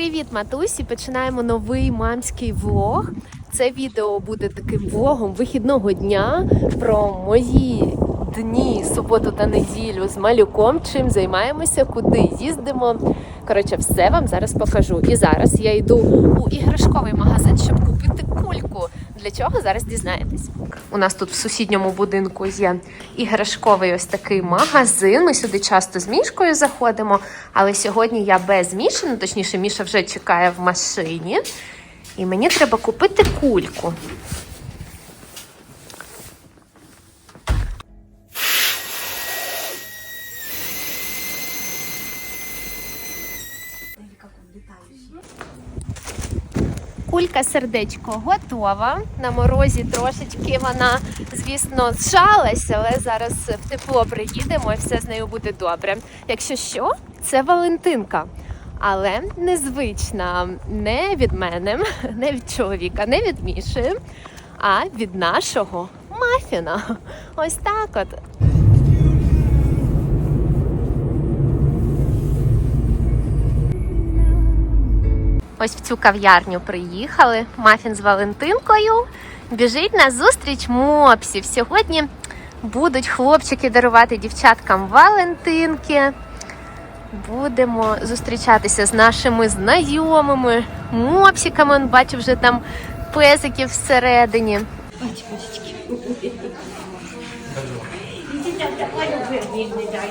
Привіт, матусі! Починаємо новий мамський влог. Це відео буде таким влогом вихідного дня про мої дні, суботу та неділю з малюком. Чим займаємося, куди їздимо. Коротше, все вам зараз покажу. І зараз я йду у іграшковий магазин, щоб. Для чого зараз дізнаєтесь? У нас тут в сусідньому будинку є іграшковий ось такий магазин. Ми сюди часто з мішкою заходимо, але сьогодні я без Міші, ну точніше, Міша вже чекає в машині. І мені треба купити кульку. Кулька сердечко готова. На морозі трошечки вона, звісно, зжалась, але зараз в тепло приїдемо і все з нею буде добре. Якщо що, це Валентинка. Але незвична не від мене, не від чоловіка, не від Міші, а від нашого мафіна. Ось так от. Ось в цю кав'ярню приїхали. Мафін з Валентинкою. Біжить на зустріч мопсів. Сьогодні будуть хлопчики дарувати дівчаткам Валентинки. Будемо зустрічатися з нашими знайомими, мопсиками. Он бачу вже там песиків всередині.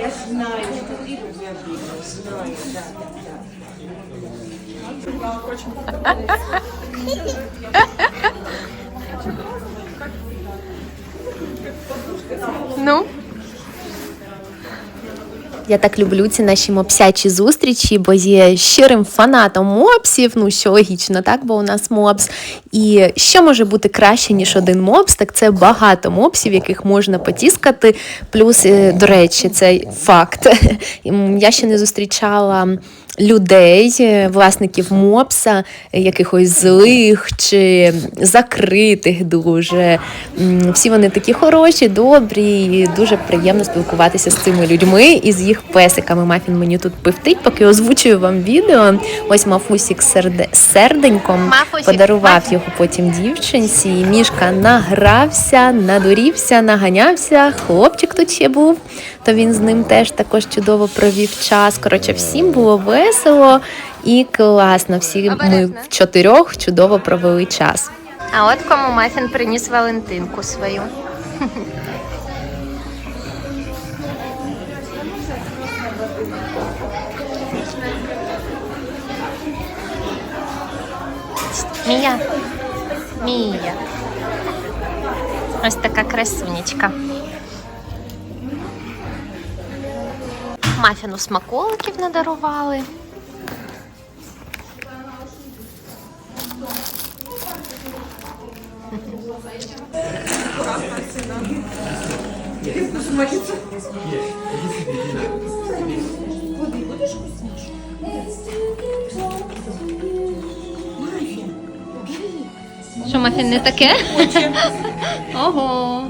Я знаю, ты знаю, да, Ну. Я так люблю ці наші мопсячі зустрічі, бо є щирим фанатом мопсів. Ну що логічно, так, бо у нас мопс. І що може бути краще, ніж один мопс, так це багато мопсів, яких можна потіскати. Плюс, е, до речі, це факт. Я ще не зустрічала людей, е, власників мопса, е, якихось злих чи закритих дуже. Всі вони такі хороші, добрі, і дуже приємно спілкуватися з цими людьми і з їх песиками. Мафін мені тут пивтить, поки озвучую вам відео. Ось Мафусік з серденьком Мафусік, подарував його потім дівчинці. І Мішка награвся, надурівся, наганявся. Хлопчик тут ще був, то він з ним теж також чудово провів час. Коротше, всім було весело і класно. Всі ми в чотирьох чудово провели час. А от кому Мафін приніс Валентинку свою. Мія. Мія. Ось така красунечка. Мафіну смаколиків надарували. Що Мафін не таке? Ого.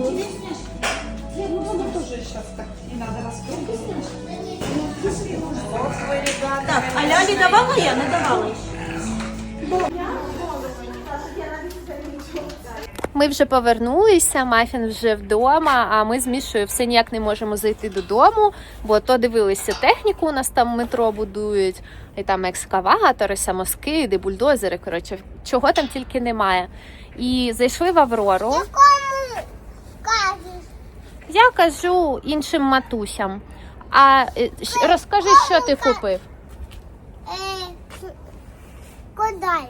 Так, а Лялі давала я, не давала. Ми вже повернулися, Мафін вже вдома, а ми з Мішою все ніяк не можемо зайти додому, бо то дивилися техніку, у нас там метро будують, і там екскаватори, самоскиди, бульдозери. Коротше, чого там тільки немає. І зайшли в Аврору. Я кажу іншим матусям. А е, розкажи, що ти купив? Кодай.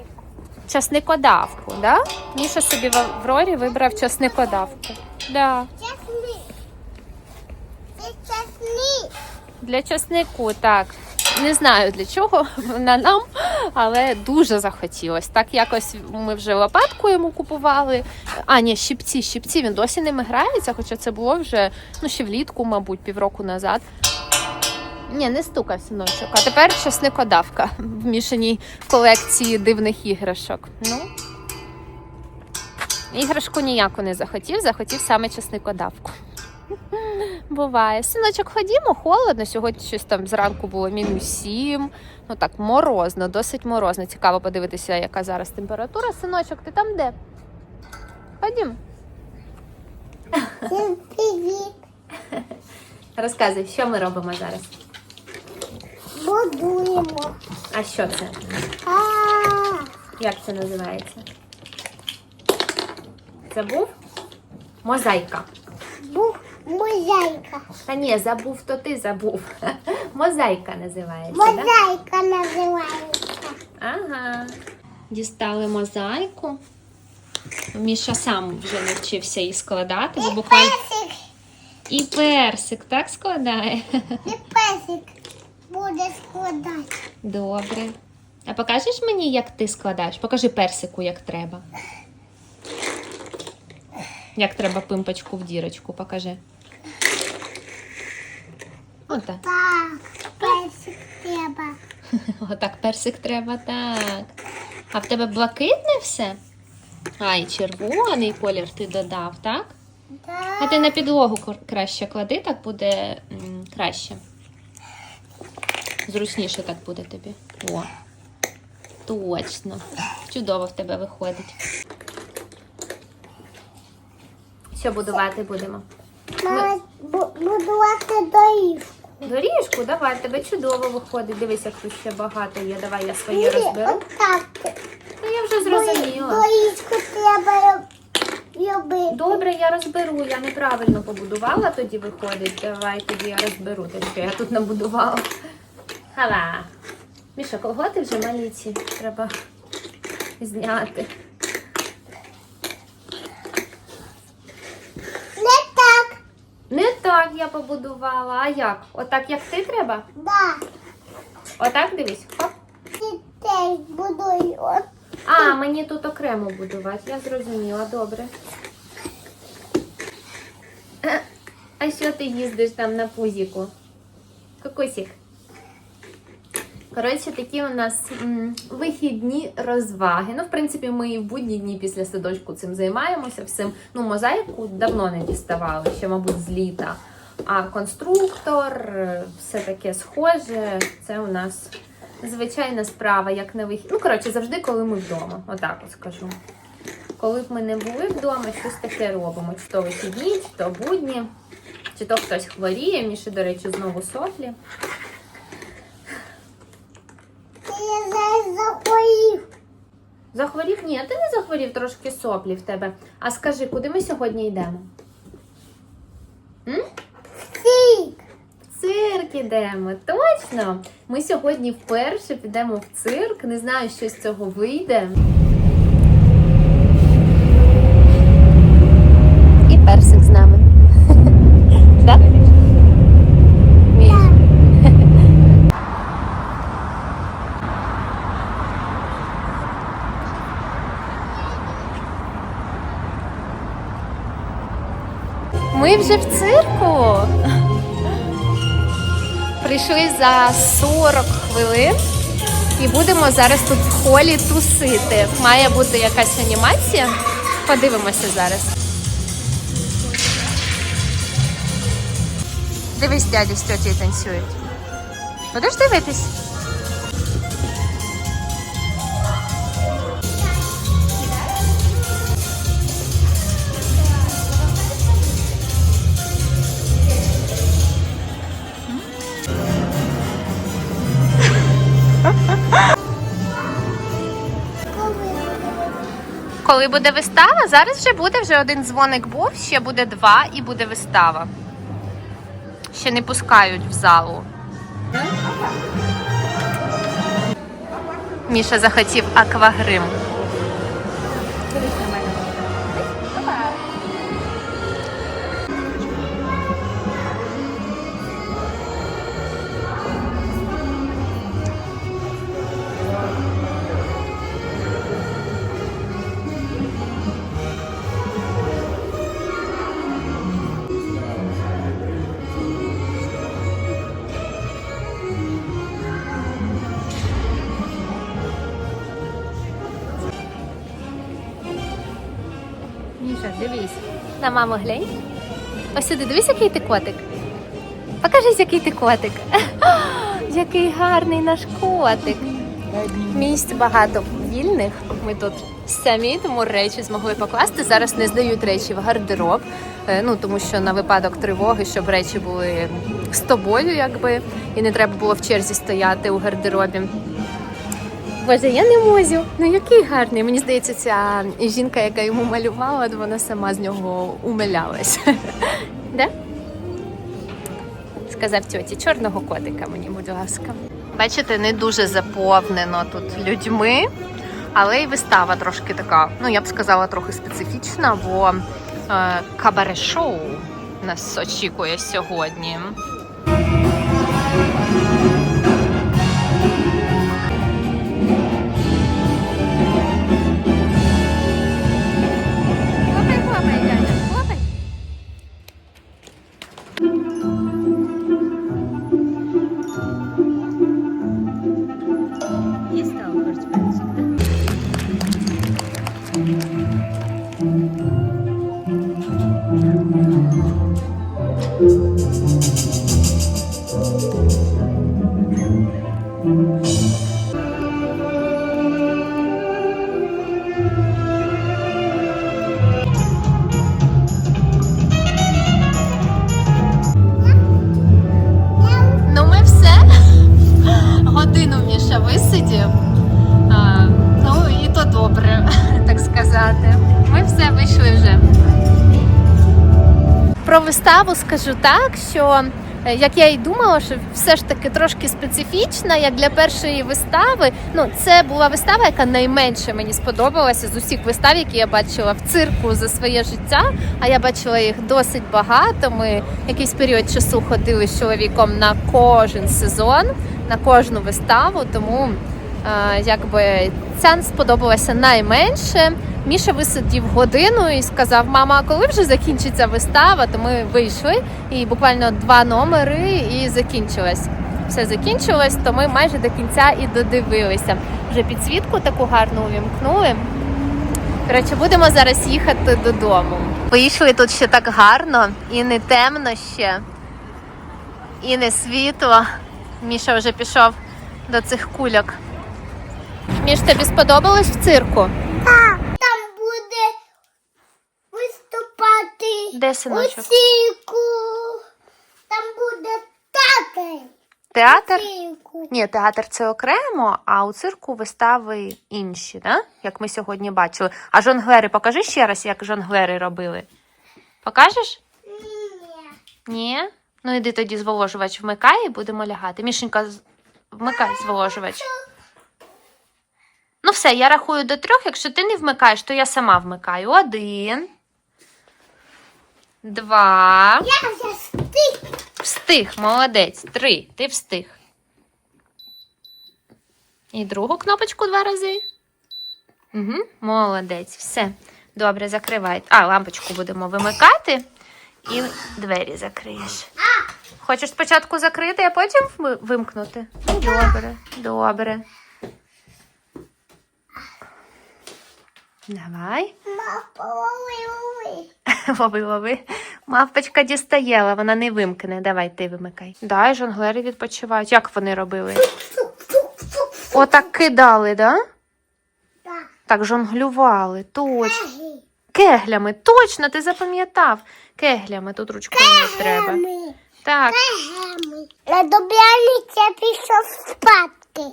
Часникодавку, да? Міша собі в Аврорі вибрав часникодавку. Да. Чесник. Це чесник. Для часнику, так. Не знаю для чого вона нам, але дуже захотілось. Так якось ми вже лопатку йому купували. А, ні, щипці, щипці. Він досі ними грається, хоча це було вже ну, ще влітку, мабуть, півроку назад. Ні, не стукав синочок. А тепер часникодавка в мішаній колекції дивних іграшок. Ну. Іграшку ніяку не захотів, захотів саме часникодавку. Буває. Синочок, ходімо, холодно. Сьогодні щось там зранку було мінус сім. Ну так, морозно, досить морозно. Цікаво подивитися, яка зараз температура. Синочок, ти там де? Ходім. Всім привіт. Розказуй, що ми робимо зараз? Будуємо. А що це? А, Як це називається? Забув? Мозаїка. був мозаїка. Та ні, забув, то ти забув. Мозаїка називається. Да? Називається. Ага. Дістали мозаїку. Міша сам вже навчився її складати, бо буквально і персик так складає. і песик буде складати. Добре. А покажеш мені, як ти складаєш? Покажи персику, як треба. Як треба пимпочку в дірочку, покажи. Отак. Так, песик треба. Отак персик треба, так. А в тебе блакитне все? А, і червоний колір ти додав, так? А Так. ти на підлогу краще клади, так буде м, краще. Зручніше так буде тобі. О. Точно. Чудово в тебе виходить. Що будувати будемо? Мама бу- будувати доріжку. Доріжку, давай, тебе чудово виходить. Дивись, як тут ще багато є. Давай я своє розберу. отак. Та я вже зрозуміла. Доріжку треба роб- робити. Добре, я розберу. Я неправильно побудувала, тоді виходить. Давай тоді я розберу те, що я тут набудувала. Хала. Міша, колготи вже маліці. Треба зняти. Не так. Не так я побудувала, а як? Отак, як ти треба? Да. Отак дивись. Хоп. Дітей будую. А, мені тут окремо будувати. Я зрозуміла, добре. А що ти їздиш там на пузіку? Кокосік. Коротше, такі у нас м, вихідні розваги. Ну, в принципі, ми і в будні дні після садочку цим займаємося. Всім. Ну, мозаїку давно не діставали, ще, мабуть, з літа. А конструктор, е, все таке схоже. Це у нас звичайна справа, як на вихід. Ну, коротше, завжди, коли ми вдома. Отак от скажу. Коли б ми не були вдома, щось таке робимо. Чи то вихідні, чи то будні, чи то хтось хворіє. Міші, до речі, знову соплі. Я зараз захворів. Захворів? Ні, ти не захворів трошки соплі в тебе. А скажи, куди ми сьогодні йдемо? М? Цирк. Цирк ідемо, точно. Ми сьогодні вперше підемо в цирк. Не знаю, що з цього вийде. І персик з нами. Так? Міш. Ми вже в цирку. Прийшли за 40 хвилин і будемо зараз тут в холі тусити. Має бути якась анімація. Подивимося зараз. Дивись, дядя з тьотєю танцюють. Будеш дивитись? Коли буде вистава, зараз вже буде вже один дзвоник був, ще буде два і буде вистава. Ще не пускають в залу. Міша захотів аквагрим. Міша, дивись. На маму глянь. Ось сюди, дивись, який ти котик. Покажись, який ти котик. Який гарний наш котик. Місць багато вільних. Ми тут самі, тому речі змогли покласти. Зараз не здають речі в гардероб. е, Ну тому що на випадок тривоги, щоб речі були з тобою, якби, і не треба було в черзі стояти у гардеробі. Боже, я не можу. Ну який гарний. Мені здається, ця жінка, яка йому малювала, вона сама з нього умилялась. Де? Сказав тьоті, чорного котика мені, будь ласка. Бачите, не дуже заповнено тут людьми, але й вистава трошки така, ну я б сказала, трохи специфічна, бо е, кабаре-шоу нас очікує сьогодні. Про скажу так, що е, як я і думала, що все ж таки трошки специфічна, як для першої вистави. Ну, це була вистава, яка найменше мені сподобалася з усіх вистав, які я бачила в цирку за своє життя. А я бачила їх досить багато. Ми якийсь період часу ходили з чоловіком на кожен сезон, на кожну виставу. Тому е, якби ця сподобалася найменше. Міша висидів годину і сказав: Мама, а коли вже закінчиться вистава? То ми вийшли і буквально два номери і закінчилось. Все закінчилось, то ми майже до кінця і додивилися. Вже підсвітку таку гарну увімкнули. Коротше, будемо зараз їхати додому. Вийшли тут ще так гарно, і не темно ще, і не світло. Міша вже пішов до цих кульок. Міш, тобі сподобалось в цирку? Там буде виступати Де у синочок? цирку. Там буде. Театр? Цирку. Ні, театр це окремо, а у цирку вистави інші, да? як ми сьогодні бачили. А жонглери, покажи ще раз, як жонглери робили. Покажеш? Ні. Ні. Ну іди тоді зволожувач вмикай і будемо лягати. Мішенька, вмикай зволожувач. Ну все, я рахую до трьох. Якщо ти не вмикаєш, то я сама вмикаю. Один. Два. Я вже стик. Встиг, молодець. Три. Ти встиг. І другу кнопочку два рази. Угу, молодець. Все. Добре, закривай. А, лампочку будемо вимикати і двері закриєш. Хочеш спочатку закрити, а потім вимкнути? Ну, добре, добре. Давай. Лови, Лови. Мавпочка дістаєла, вона не вимкне. Давай, ти вимикай. Дай, жонглери відпочивають. Як вони робили? Отак кидали, да? Так. Так жонглювали. Точно. Кеглями, точно, ти запам'ятав. Кеглями, тут ручкою не треба. Так. На добраниця пішов спати.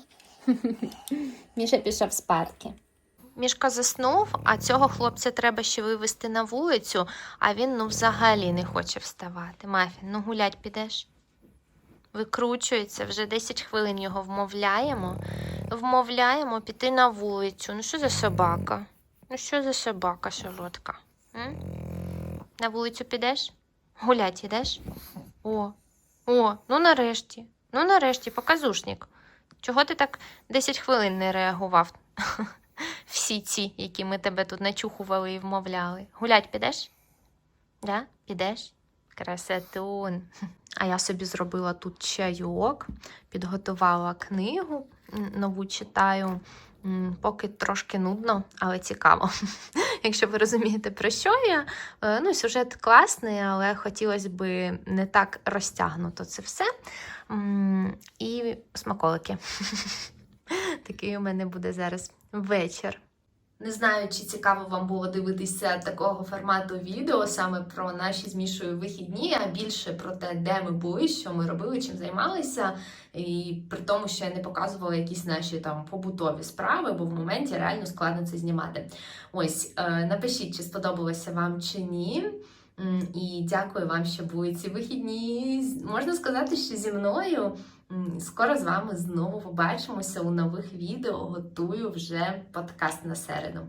Міша пішов спадки. Мішка заснув, а цього хлопця треба ще вивезти на вулицю, а він ну взагалі не хоче вставати. Мафін, ну гулять підеш? Викручується, вже 10 хвилин його вмовляємо. Вмовляємо піти на вулицю. Ну що за собака? Ну що за собака, солодка? На вулицю підеш? Гулять ідеш? О, о, ну нарешті. Ну нарешті, показушник. Чого ти так 10 хвилин не реагував? Всі ці, які ми тебе тут начухували і вмовляли. Гулять підеш? Да? Підеш? Красотун. А я собі зробила тут чайок, підготувала книгу, нову читаю. Поки трошки нудно, але цікаво. якщо ви розумієте, про що я. Е, Ну, сюжет класний, але хотілося б не так розтягнуто це все. І смаколики. Такий у мене буде зараз вечір. Не знаю, чи цікаво вам було дивитися такого формату відео саме про наші з Мішою вихідні, а більше про те, де ми були, що ми робили, чим займалися, і при тому, що я не показувала якісь наші там побутові справи, бо в моменті реально складно це знімати. Ось е, напишіть, чи сподобалося вам чи ні. І дякую вам, що були ці вихідні. Можна сказати, що зі мною. Скоро з вами знову побачимося у нових відео. Готую вже подкаст на середу.